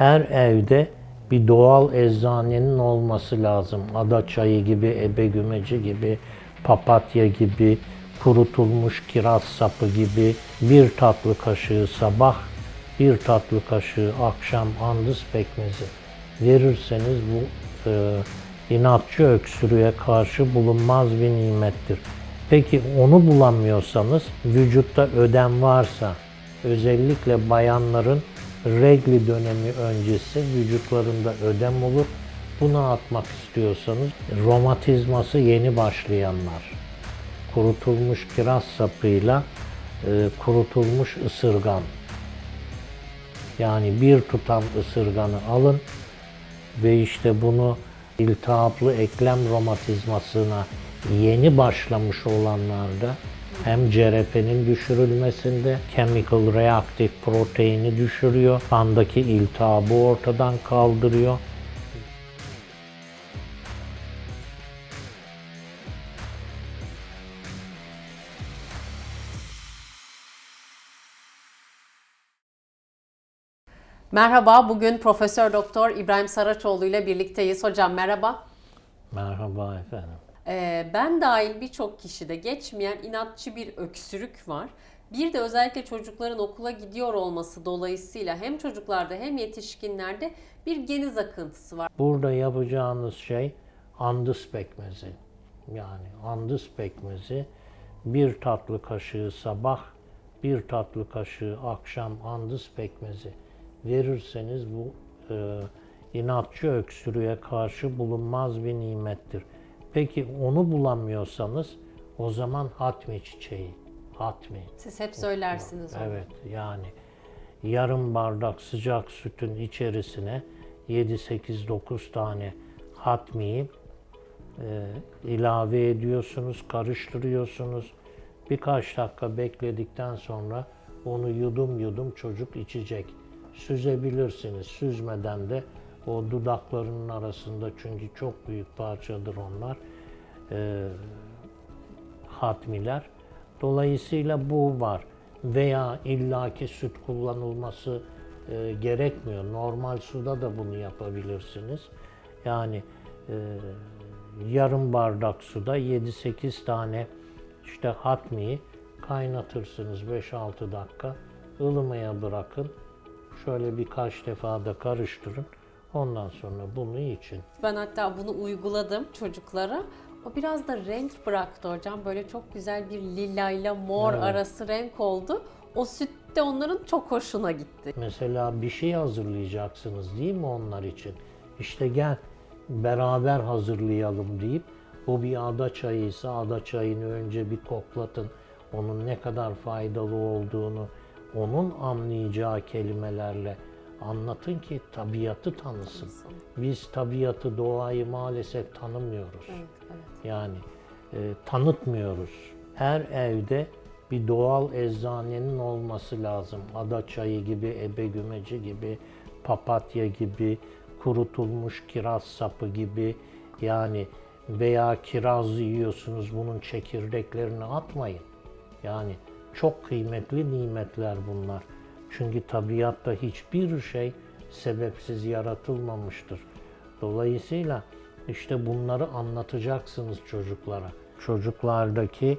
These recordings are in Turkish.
Her evde bir doğal eczanenin olması lazım. Ada çayı gibi, ebegümeci gibi, papatya gibi, kurutulmuş kiraz sapı gibi bir tatlı kaşığı sabah, bir tatlı kaşığı akşam andız pekmezi verirseniz bu e, inatçı öksürüğe karşı bulunmaz bir nimettir. Peki onu bulamıyorsanız vücutta ödem varsa özellikle bayanların regli dönemi öncesi vücutlarında ödem olur. Bunu atmak istiyorsanız romatizması yeni başlayanlar kurutulmuş kiraz sapıyla e, kurutulmuş ısırgan yani bir tutam ısırganı alın ve işte bunu iltihaplı eklem romatizmasına yeni başlamış olanlarda hem CRP'nin düşürülmesinde chemical reactive proteini düşürüyor. Kandaki iltihabı ortadan kaldırıyor. Merhaba, bugün Profesör Doktor İbrahim Saraçoğlu ile birlikteyiz. Hocam merhaba. Merhaba efendim. Ee, ben dahil birçok kişide geçmeyen inatçı bir öksürük var. Bir de özellikle çocukların okula gidiyor olması dolayısıyla hem çocuklarda hem yetişkinlerde bir geniz akıntısı var. Burada yapacağınız şey andız pekmezi. Yani andız pekmezi bir tatlı kaşığı sabah, bir tatlı kaşığı akşam andız pekmezi verirseniz bu e, inatçı öksürüğe karşı bulunmaz bir nimettir. Peki onu bulamıyorsanız o zaman hatmi çiçeği, hatmi. Siz hep söylersiniz onu. Evet yani yarım bardak sıcak sütün içerisine 7-8-9 tane hatmiyi e, ilave ediyorsunuz, karıştırıyorsunuz. Birkaç dakika bekledikten sonra onu yudum yudum çocuk içecek. Süzebilirsiniz. Süzmeden de o dudaklarının arasında çünkü çok büyük parçadır onlar. E, hatmiler. Dolayısıyla bu var. Veya illaki süt kullanılması e, gerekmiyor. Normal suda da bunu yapabilirsiniz. Yani e, yarım bardak suda 7-8 tane işte hatmiyi kaynatırsınız 5-6 dakika. ılımaya bırakın. Şöyle birkaç defa da karıştırın. Ondan sonra bunu için. Ben hatta bunu uyguladım çocuklara. O biraz da renk bıraktı hocam. Böyle çok güzel bir lila ile mor Evet. arası renk oldu. O süt de onların çok hoşuna gitti. Mesela bir şey hazırlayacaksınız değil mi onlar için? İşte gel beraber hazırlayalım deyip bu bir ada çayıysa ada çayını önce bir koklatın. Onun ne kadar faydalı olduğunu onun anlayacağı kelimelerle anlatın ki tabiatı tanısın. Biz tabiatı, doğayı maalesef tanımıyoruz. Evet, evet. Yani e, tanıtmıyoruz. Her evde bir doğal eczanenin olması lazım. Ada çayı gibi, ebegümeci gibi, papatya gibi, kurutulmuş kiraz sapı gibi yani veya kiraz yiyorsunuz bunun çekirdeklerini atmayın. Yani çok kıymetli nimetler bunlar. Çünkü tabiatta hiçbir şey sebepsiz yaratılmamıştır. Dolayısıyla işte bunları anlatacaksınız çocuklara. Çocuklardaki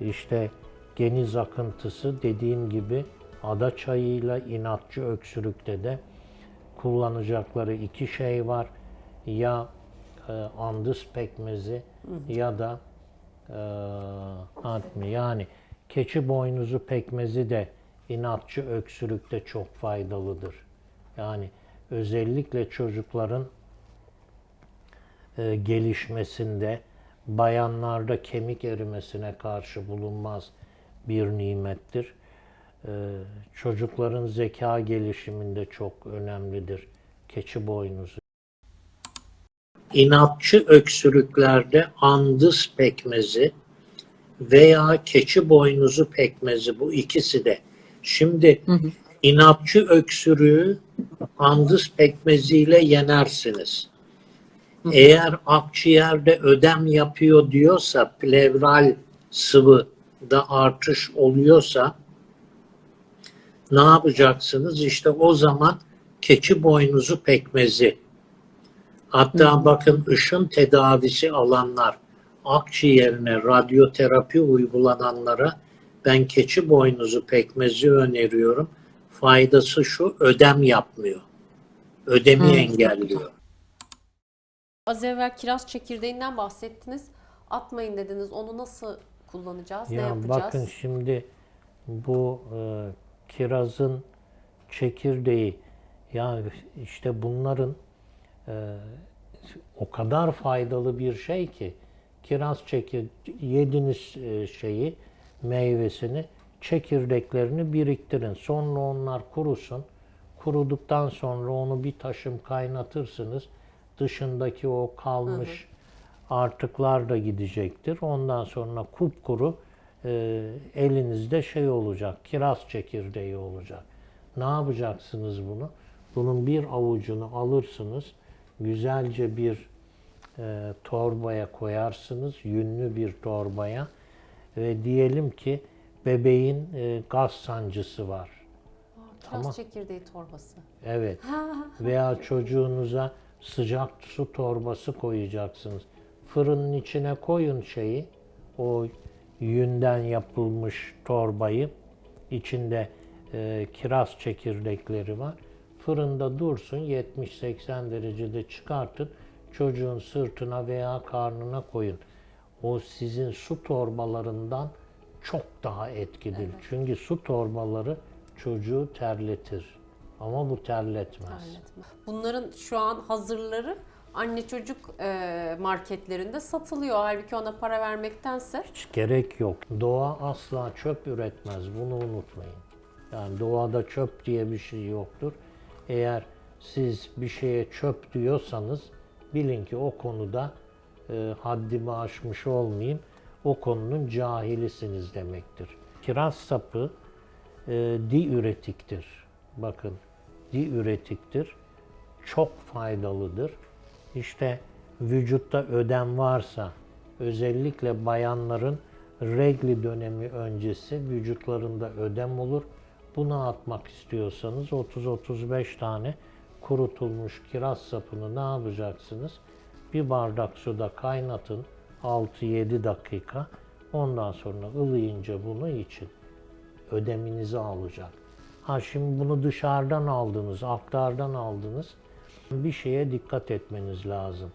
işte geniz akıntısı dediğim gibi ada çayıyla inatçı öksürükte de kullanacakları iki şey var. Ya e, andız pekmezi ya da e, hatmi yani keçi boynuzu pekmezi de inatçı öksürükte çok faydalıdır. Yani özellikle çocukların e, gelişmesinde bayanlarda kemik erimesine karşı bulunmaz bir nimettir. E, çocukların zeka gelişiminde çok önemlidir keçi boynuzu. İnatçı öksürüklerde andız pekmezi veya keçi boynuzu pekmezi bu ikisi de. Şimdi inatçı öksürüğü andız pekmeziyle yenersiniz. Eğer akciğerde ödem yapıyor diyorsa, plevral sıvı da artış oluyorsa ne yapacaksınız? İşte o zaman keçi boynuzu pekmezi. Hatta bakın ışın tedavisi alanlar, akciğerine radyoterapi uygulananlara ben keçi boynuzu pekmezi öneriyorum. Faydası şu, ödem yapmıyor. Ödemi engelliyor. Az evvel kiraz çekirdeğinden bahsettiniz. Atmayın dediniz. Onu nasıl kullanacağız? ne Ya yapacağız? bakın şimdi bu e, kirazın çekirdeği ya işte bunların e, o kadar faydalı bir şey ki kiraz çekir yediniz e, şeyi meyvesini çekirdeklerini biriktirin. Sonra onlar kurusun. Kuruduktan sonra onu bir taşım kaynatırsınız. Dışındaki o kalmış artıklar da gidecektir. Ondan sonra kupkuru e, elinizde şey olacak, kiraz çekirdeği olacak. Ne yapacaksınız bunu? Bunun bir avucunu alırsınız, güzelce bir e, torbaya koyarsınız, yünlü bir torbaya ve diyelim ki bebeğin e, gaz sancısı var. Kiraz Tamam. çekirdeği torbası. Evet. Veya çocuğunuza sıcak su torbası koyacaksınız. Fırının içine koyun şeyi, o yünden yapılmış torbayı. İçinde e, kiraz çekirdekleri var. Fırında dursun 70-80 derecede çıkartın. Çocuğun sırtına veya karnına koyun. O sizin su torbalarından çok daha etkilidir. Çünkü su torbaları çocuğu terletir. Ama bu terletmez. Terletme. Bunların şu an hazırları anne çocuk e, marketlerinde satılıyor. Halbuki ona para vermektense Hiç gerek yok. Doğa asla çöp üretmez. Bunu unutmayın. Yani doğada çöp diye bir şey yoktur. Eğer siz bir şeye çöp diyorsanız bilin ki o konuda e, haddimi aşmış olmayayım. O konunun cahilisiniz demektir. Kiraz sapı e, diüretiktir. Bakın diüretiktir. Çok faydalıdır. İşte vücutta ödem varsa özellikle bayanların regli dönemi öncesi vücutlarında ödem olur. Bunu atmak istiyorsanız 30-35 tane kurutulmuş kiraz sapını ne yapacaksınız? Bir bardak suda kaynatın 6-7 dakika. Ondan sonra ılıyınca bunu için ödeminizi alacak. Ha şimdi bunu dışarıdan aldınız, aktardan aldınız. Bir şeye dikkat etmeniz lazım.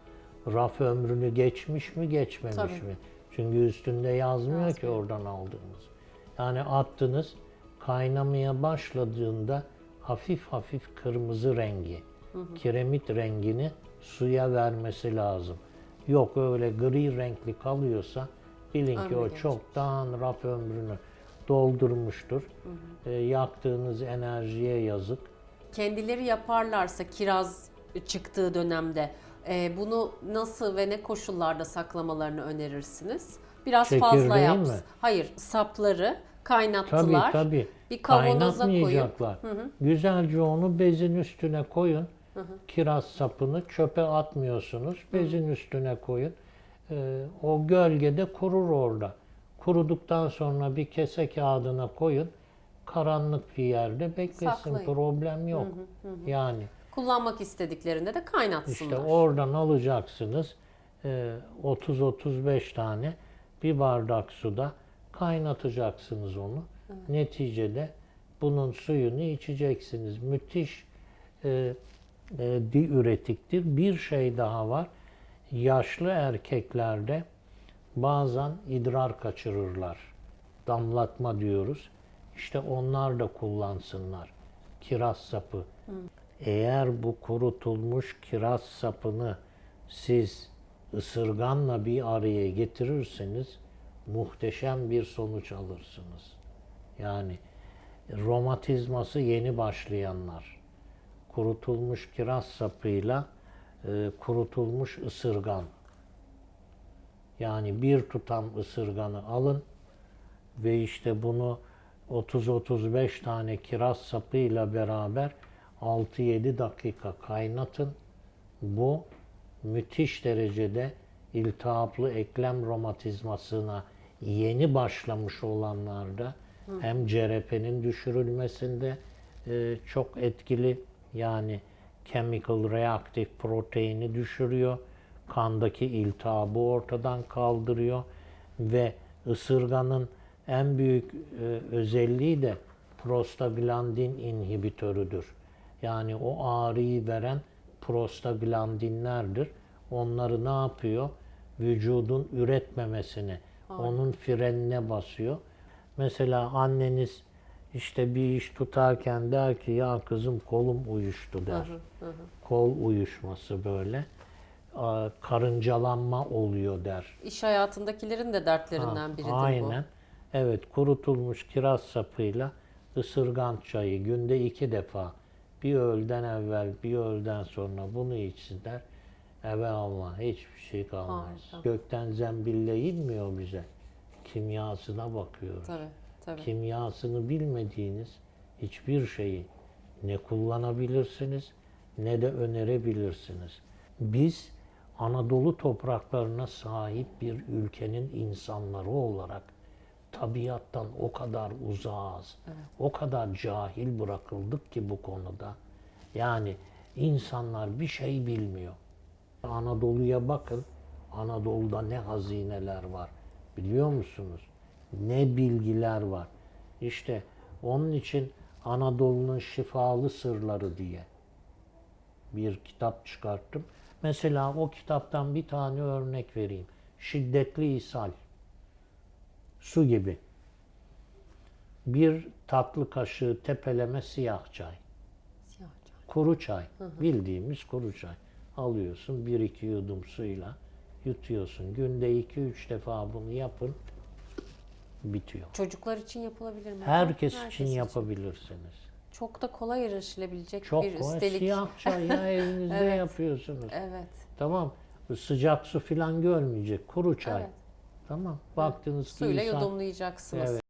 Raf ömrünü geçmiş mi, geçmemiş Tabii. mi? Çünkü üstünde yazmıyor ki oradan aldığınız. Yani attınız, kaynamaya başladığında hafif hafif kırmızı rengi, kiremit rengini suya vermesi lazım. Yok öyle gri renkli kalıyorsa bilin ki Ömrü o geçmiş. çoktan raf ömrünü doldurmuştur. E, yaktığınız enerjiye yazık. kendileri yaparlarsa kiraz çıktığı dönemde e, bunu nasıl ve ne koşullarda saklamalarını önerirsiniz? Biraz fazla Çekirdeği yapsın. mi? Hayır, sapları Tabii kaynattılar. tabii. Bir kavanoza koyup Kaynatmayacaklar. Güzelce onu bezin üstüne koyun. Kiraz sapını çöpe atmıyorsunuz. Bezin üstüne koyun. Ee, o gölgede kurur orada. Kuruduktan sonra bir kese kağıdına koyun. Karanlık bir yerde beklesin. Saklayın. Problem yok. Yani kullanmak istediklerinde de kaynatsınlar. işte oradan alacaksınız e, 30-35 tane bir bardak suda kaynatacaksınız onu. Neticede bunun suyunu içeceksiniz. Müthiş e, e, diüretiktir. Bir şey daha var. Yaşlı erkeklerde bazen idrar kaçırırlar. Damlatma diyoruz. İşte onlar da kullansınlar. Kiraz sapı. Eğer bu kurutulmuş kiraz sapını siz ısırganla bir araya getirirseniz muhteşem bir sonuç alırsınız. Yani romatizması yeni başlayanlar kurutulmuş kiraz sapıyla e, kurutulmuş ısırgan yani bir tutam ısırganı alın ve işte bunu 30-35 tane kiraz sapıyla beraber 6-7 dakika kaynatın. Bu müthiş derecede iltihaplı eklem romatizmasına yeni başlamış olanlarda hem CRP'nin düşürülmesinde e, çok etkili yani chemical reactive proteini düşürüyor. Kandaki iltihabı ortadan kaldırıyor ve ısırganın en büyük e, özelliği de prostaglandin inhibitörüdür. Yani o ağrıyı veren prostaglandinlerdir. Onları ne yapıyor? Vücudun üretmemesini, onun frenine basıyor. Mesela anneniz işte bir iş tutarken der ki ya kızım kolum uyuştu der. Kol uyuşması böyle. Karıncalanma oluyor der. İş hayatındakilerin de dertlerinden biridir bu. Aynen. Evet kurutulmuş kiraz sapıyla ısırgan çayı günde iki defa bir öğleden evvel bir öğleden sonra bunu içsinler. Evet Allah hiçbir şey kalmaz. Harika. Gökten zembille inmiyor bize. Kimyasına bakıyoruz. Tabii, tabii. Kimyasını bilmediğiniz hiçbir şeyi ne kullanabilirsiniz ne de önerebilirsiniz. Biz Anadolu topraklarına sahip bir ülkenin insanları olarak tabiattan o kadar uzağız, o kadar cahil bırakıldık ki bu konuda. Yani insanlar bir şey bilmiyor. Anadolu'ya bakın, Anadolu'da ne hazineler var biliyor musunuz? Ne bilgiler var. İşte onun için Anadolu'nun şifalı sırları diye bir kitap çıkarttım. Mesela o kitaptan bir tane örnek vereyim. Şiddetli ishal. Su gibi. Bir tatlı kaşığı tepeleme siyah çay. Siyah çay. Kuru çay. Bildiğimiz kuru çay. Alıyorsun bir iki yudum suyla yutuyorsun. Günde iki üç defa bunu yapın. Bitiyor. Çocuklar için yapılabilir mi? Herkes, Herkes için yapabilirsiniz. Çok da kolay erişilebilecek Çok bir kolay. üstelik. Siyah çay ya evinizde Evet. yapıyorsunuz. Evet. Tamam. Sıcak su filan görmeyecek. Kuru çay. Evet. Tamam. Baktınız ki Suyla insan- yudumlayacaksınız. Evet.